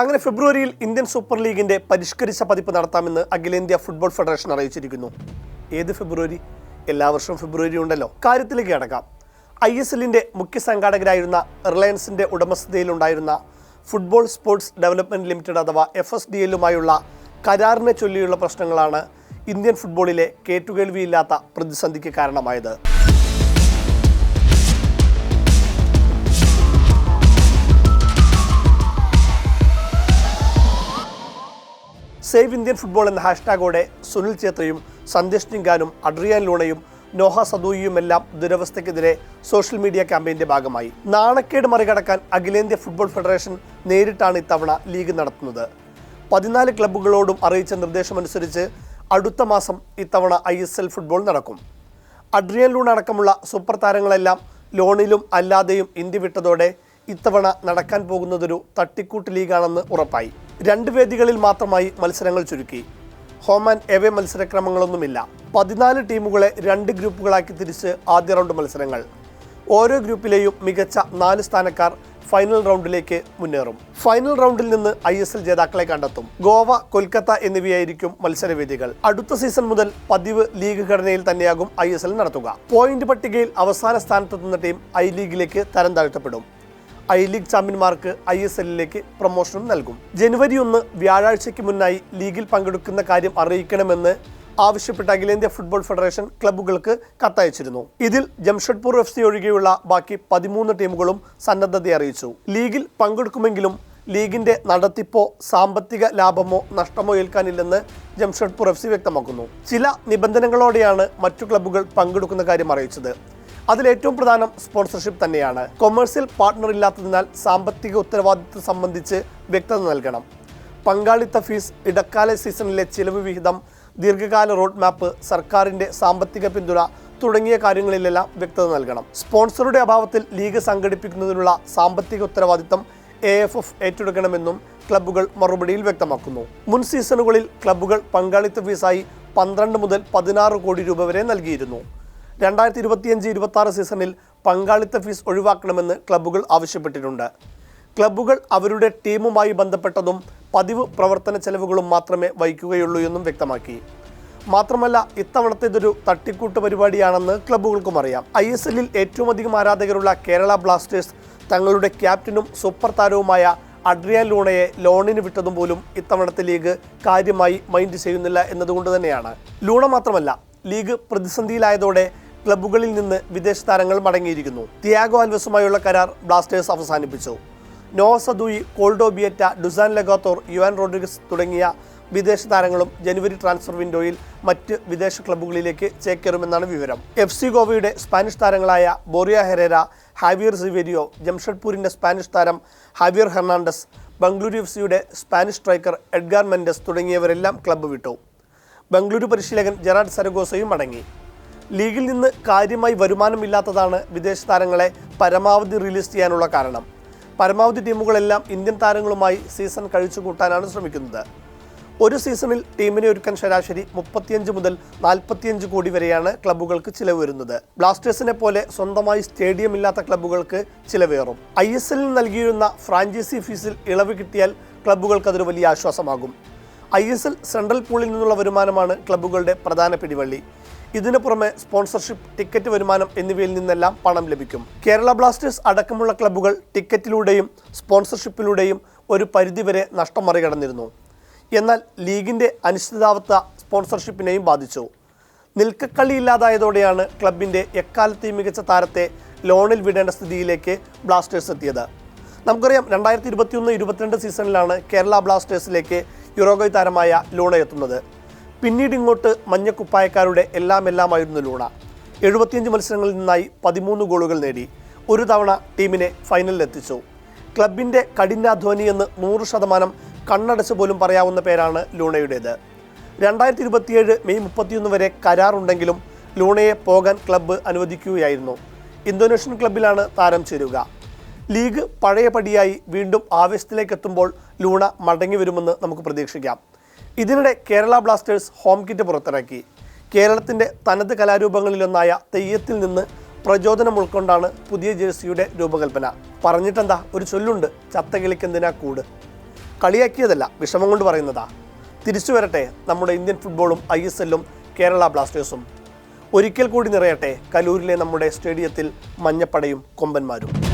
അങ്ങനെ ഫെബ്രുവരിയിൽ Indian super ലീഗിന്റെ പരിഷ്കരിച്ച പതിപ്പ് നടത്താമെന്ന് അഖിലേന്ത്യാ ഫുട്ബോൾ ഫെഡറേഷൻ അറിയിച്ചിരിക്കുന്നു. ഏത് ഫെബ്രുവരി? എല്ലാ വർഷവും ഫെബ്രുവരി ഉണ്ടല്ലോ. കാര്യത്തിലേക്ക് കടക്കാം. ഐ എസ് എല്ലിന്റെ മുഖ്യ സംഘാടകരായിരുന്ന റിലയൻസിന്റെ ഉടമസ്ഥതയിലുണ്ടായിരുന്ന ഫുട്ബോൾ സ്പോർട്സ് ഡെവലപ്മെന്റ് ലിമിറ്റഡ് അഥവാ എഫ് എസ് ഡി എല്ലുമായുള്ള കരാറിനെ ചൊല്ലിയുള്ള പ്രശ്നങ്ങളാണ് ഇന്ത്യൻ ഫുട്ബോളിലെ കേട്ടുകേൾവിയില്ലാത്ത പ്രതിസന്ധിക്ക് കാരണമായത്. സേവ് ഇന്ത്യൻ ഫുട്ബോൾ എന്ന ഹാഷ്ടാഗോടെ സുനിൽ ഛേത്രയും സന്ദേശ് നിങ്കാനും അഡ്രിയാൻ ലൂണയും നോഹ സദൂയിയുമെല്ലാം ദുരവസ്ഥയ്ക്കെതിരെ സോഷ്യൽ മീഡിയ ക്യാമ്പയിന്റെ ഭാഗമായി. നാണക്കേട് മറികടക്കാൻ അഖിലേന്ത്യാ ഫുട്ബോൾ ഫെഡറേഷൻ നേരിട്ടാണ് ഇത്തവണ ലീഗ് നടത്തുന്നത്. പതിനാല് ക്ലബ്ബുകളോടും അറിയിച്ച നിർദ്ദേശമനുസരിച്ച് അടുത്ത മാസം ഇത്തവണ ഐ എസ് എൽ ഫുട്ബോൾ നടക്കും. അഡ്രിയൻ ലൂൺ അടക്കമുള്ള സൂപ്പർ താരങ്ങളെല്ലാം ലോണിലും അല്ലാതെയും ഇന്ത്യ വിട്ടതോടെ ഇത്തവണ നടക്കാൻ പോകുന്നതൊരു തട്ടിക്കൂട്ട് ലീഗാണെന്ന് ഉറപ്പായി. രണ്ട് വേദികളിൽ മാത്രമായി മത്സരങ്ങൾ ചുരുക്കി. ഹോം ആൻഡ് എവേ മത്സരക്രമങ്ങളൊന്നുമില്ല. പതിനാല് ടീമുകളെ രണ്ട് ഗ്രൂപ്പുകളാക്കി തിരിച്ച് ആദ്യ റൗണ്ട് മത്സരങ്ങൾ. ഓരോ ഗ്രൂപ്പിലെയും മികച്ച നാല് സ്ഥാനക്കാർ ഫൈനൽ റൗണ്ടിലേക്ക് മുന്നേറും. ഫൈനൽ റൗണ്ടിൽ നിന്ന് ഐ എസ് എൽ ജേതാക്കളെ കണ്ടെത്തും. ഗോവ കൊൽക്കത്ത എന്നിവയായിരിക്കും മത്സരവേദികൾ. അടുത്ത സീസൺ മുതൽ പതിവ് ലീഗ് ഘടനയിൽ തന്നെയാകും ഐ എസ് എൽ നടത്തുക. പോയിന്റ് പട്ടികയിൽ അവസാന സ്ഥാനത്തെത്തുന്ന ടീം ഐ ലീഗിലേക്ക് തരം താഴ്ത്തപ്പെടും. ഐ ലീഗ് ചാമ്പ്യന്മാർക്ക് ഐ എസ് എല്ലിലേക്ക് പ്രൊമോഷനും നൽകും. ജനുവരി ഒന്ന് വ്യാഴാഴ്ചയ്ക്ക് മുന്നായി ലീഗിൽ പങ്കെടുക്കുന്ന കാര്യം അറിയിക്കണമെന്ന് ആവശ്യപ്പെട്ട അഖിലേന്ത്യാ ഫുട്ബോൾ ഫെഡറേഷൻ ക്ലബ്ബുകൾക്ക് കത്തയച്ചിരുന്നു. ഇതിൽ ജംഷഡ്പൂർ എഫ് സി ഒഴികെയുള്ള ബാക്കി പതിമൂന്ന് ടീമുകളും സന്നദ്ധത അറിയിച്ചു. ലീഗിൽ പങ്കെടുക്കുമെങ്കിലും ലീഗിന്റെ നടത്തിപ്പോ സാമ്പത്തിക ലാഭമോ നഷ്ടമോ ഏൽക്കാനില്ലെന്ന് ജംഷഡ്പൂർ എഫ് സി വ്യക്തമാക്കുന്നു. ചില നിബന്ധനകളോടെയാണ് മറ്റു ക്ലബ്ബുകൾ പങ്കെടുക്കുന്ന കാര്യം അറിയിച്ചത്. അതിൽ ഏറ്റവും പ്രധാനം സ്പോൺസർഷിപ്പ് തന്നെയാണ്. കൊമേഴ്സ്യൽ പാർട്ട്ണർ ഇല്ലാത്തതിനാൽ സാമ്പത്തിക ഉത്തരവാദിത്വം സംബന്ധിച്ച് വ്യക്തത നൽകണം. പങ്കാളിത്ത ഫീസ് ഇടക്കാല സീസണിലെ ചിലവ് വിഹിതം ദീർഘകാല റോഡ് മാപ്പ് സർക്കാരിന്റെ സാമ്പത്തിക പിന്തുണ തുടങ്ങിയ കാര്യങ്ങളിലെല്ലാം വ്യക്തത നൽകണം. സ്പോൺസറുടെ അഭാവത്തിൽ ലീഗ് സംഘടിപ്പിക്കുന്നതിനുള്ള സാമ്പത്തിക ഉത്തരവാദിത്തം എ എഫ് എഫ് ഏറ്റെടുക്കണമെന്നും ക്ലബ്ബുകൾ മറുപടിയിൽ വ്യക്തമാക്കുന്നു. മുൻ സീസണുകളിൽ ക്ലബ്ബുകൾ പങ്കാളിത്ത ഫീസായി പന്ത്രണ്ട് മുതൽ പതിനാറ് കോടി രൂപ വരെ നൽകിയിരുന്നു. രണ്ടായിരത്തി ഇരുപത്തിയഞ്ച് ഇരുപത്തി ആറ് സീസണിൽ പങ്കാളിത്ത ഫീസ് ഒഴിവാക്കണമെന്ന് ക്ലബ്ബുകൾ ആവശ്യപ്പെട്ടിട്ടുണ്ട്. ക്ലബ്ബുകൾ അവരുടെ ടീമുമായി ബന്ധപ്പെട്ടതും പതിവ് പ്രവർത്തന ചെലവുകളും മാത്രമേ വഹിക്കുകയുള്ളൂ എന്നും വ്യക്തമാക്കി. മാത്രമല്ല ഇത്തവണത്തേതൊരു തട്ടിക്കൂട്ട് പരിപാടിയാണെന്ന് ക്ലബ്ബുകൾക്കും അറിയാം. ഐ എസ് എല്ലിൽ ഏറ്റവും അധികം ആരാധകരുള്ള കേരള ബ്ലാസ്റ്റേഴ്സ് തങ്ങളുടെ ക്യാപ്റ്റനും സൂപ്പർ താരവുമായ അഡ്രിയാൻ ലൂണയെ ലോണിന് വിട്ടതും പോലും ഇത്തവണത്തെ ലീഗ് കാര്യമായി മൈൻഡ് ചെയ്യുന്നില്ല എന്നതുകൊണ്ട് തന്നെയാണ്. ലൂണ മാത്രമല്ല ലീഗ് പ്രതിസന്ധിയിലായതോടെ ക്ലബ്ബുകളിൽ നിന്ന് വിദേശ താരങ്ങൾ മടങ്ങിയിരിക്കുന്നു. തിയാഗോ അൽവസുമായുള്ള കരാർ ബ്ലാസ്റ്റേഴ്സ് അവസാനിപ്പിച്ചു. Noah Sadaoui Koldo Obieta Dusan Lagator Juan Rodriguez തുടങ്ങിയ വിദേശ താരങ്ങളും ജനുവരി ട്രാൻസ്ഫർ വിൻഡോയിൽ മറ്റ് വിദേശ ക്ലബ്ബുകളിലേക്ക് ചേക്കേറുമെന്നാണ് വിവരം. എഫ് സി ഗോവയുടെ സ്പാനിഷ് താരങ്ങളായ ബോറിയ ഹെരേര ഹാവിയർ സിവേരിയോ ജംഷഡ്പൂരിന്റെ സ്പാനിഷ് താരം ഹാവിയർ ഹെർണാണ്ടസ് ബംഗളൂരു എഫ് സിയുടെ സ്പാനിഷ് സ്ട്രൈക്കർ എഡ്ഗാർ മെൻഡസ് തുടങ്ങിയവരെല്ലാം ക്ലബ്ബ് വിട്ടു. ബംഗളൂരു പരിശീലകൻ ജെറാഡ് സരഗോസയും മടങ്ങി. ലീഗിൽ നിന്ന് കാര്യമായി വരുമാനമില്ലാത്തതാണ് വിദേശ താരങ്ങളെ പരമാവധി റിലീസ് ചെയ്യാനുള്ള കാരണം. പരമാവധി ടീമുകളെല്ലാം ഇന്ത്യൻ താരങ്ങളുമായി സീസൺ കഴിച്ചു കൂട്ടാനാണ് ശ്രമിക്കുന്നത്. ഒരു സീസണിൽ ടീമിനെ ഒരുക്കാൻ ശരാശരി മുപ്പത്തിയഞ്ച് മുതൽ നാൽപ്പത്തിയഞ്ച് കോടി വരെയാണ് ക്ലബ്ബുകൾക്ക് ചിലവ് വരുന്നത്. ബ്ലാസ്റ്റേഴ്സിനെ പോലെ സ്വന്തമായി സ്റ്റേഡിയം ഇല്ലാത്ത ക്ലബ്ബുകൾക്ക് ചിലവേറും. ഐ എസ് എല്ലിന് നൽകിയിരുന്ന ഫ്രാഞ്ചൈസി ഫീസിൽ ഇളവ് കിട്ടിയാൽ ക്ലബ്ബുകൾക്ക് അതൊരു വലിയ ആശ്വാസമാകും. ഐ എസ് എൽ സെൻട്രൽ പൂളിൽ നിന്നുള്ള വരുമാനമാണ് ക്ലബ്ബുകളുടെ പ്രധാന പിടിവള്ളി. ഇതിനു പുറമെ സ്പോൺസർഷിപ്പ് ടിക്കറ്റ് വരുമാനം എന്നിവയിൽ നിന്നെല്ലാം പണം ലഭിക്കും. കേരള ബ്ലാസ്റ്റേഴ്സ് അടക്കമുള്ള ക്ലബ്ബുകൾ ടിക്കറ്റിലൂടെയും സ്പോൺസർഷിപ്പിലൂടെയും ഒരു പരിധിവരെ നഷ്ടം മറികടന്നിരുന്നു. എന്നാൽ ലീഗിന്റെ അനിശ്ചിതാവസ്ഥ സ്പോൺസർഷിപ്പിനെയും ബാധിച്ചു. നിൽക്കക്കളി ഇല്ലാതായതോടെയാണ് ക്ലബിന്റെ എക്കാലത്തെയും മികച്ച താരത്തെ ലോണിൽ വിടേണ്ട സ്ഥിതിയിലേക്ക് ബ്ലാസ്റ്റേഴ്സ് എത്തിയത്. നമുക്കറിയാം രണ്ടായിരത്തി ഇരുപത്തിയൊന്ന് ഇരുപത്തിരണ്ട് സീസണിലാണ് കേരള ബ്ലാസ്റ്റേഴ്സിലേക്ക് യുറോഗോയ് താരമായ ലൂണ എത്തുന്നത്. പിന്നീട് ഇങ്ങോട്ട് മഞ്ഞക്കുപ്പായക്കാരുടെ എല്ലാം എല്ലാമായിരുന്നു ലൂണ. എഴുപത്തിയഞ്ച് മത്സരങ്ങളിൽ നിന്നായി പതിമൂന്ന് ഗോളുകൾ നേടി ഒരു തവണ ടീമിനെ ഫൈനലിൽ എത്തിച്ചു ക്ലബിന്റെ കഠിനാധ്വാനി എന്ന് നൂറ് ശതമാനം കണ്ണടച്ച് പോലും പറയാവുന്ന പേരാണ് ലൂണയുടേത്. രണ്ടായിരത്തി ഇരുപത്തിയേഴ് മെയ് മുപ്പത്തിയൊന്ന് വരെ കരാറുണ്ടെങ്കിലും ലൂണയെ പോകാൻ ക്ലബ്ബ് അനുവദിക്കുകയായിരുന്നു. ഇന്തോനേഷ്യൻ ക്ലബ്ബിലാണ് താരം ചേരുക. ലീഗ് പഴയപടിയായി വീണ്ടും ആവേശത്തിലേക്ക് എത്തുമ്പോൾ ലൂണ മടങ്ങി വരുമെന്ന് നമുക്ക് പ്രതീക്ഷിക്കാം. ഇതിനിടെ കേരള ബ്ലാസ്റ്റേഴ്സ് ഹോം കിറ്റ് പുറത്തിറക്കി. കേരളത്തിന്റെ തനത് കലാരൂപങ്ങളിലൊന്നായ തെയ്യത്തിൽ നിന്ന് പ്രചോദനം ഉൾക്കൊണ്ടാണ് പുതിയ ജേഴ്സിയുടെ രൂപകൽപ്പന. പറഞ്ഞിട്ടെന്താ? ഒരു ചൊല്ലുണ്ട് ചത്തകിളിക്കെന്തിനാ കൂട്? കളിയാക്കിയതല്ല വിഷമം കൊണ്ട് പറയുന്നതാ. തിരിച്ചു വരട്ടെ നമ്മുടെ ഇന്ത്യൻ ഫുട്ബോളും ഐ എസ് എല്ലും കേരള ബ്ലാസ്റ്റേഴ്സും. ഒരിക്കൽ കൂടി നിറയട്ടെ കലൂരിലെ നമ്മുടെ സ്റ്റേഡിയത്തിൽ മഞ്ഞപ്പടയും കൊമ്പന്മാരും.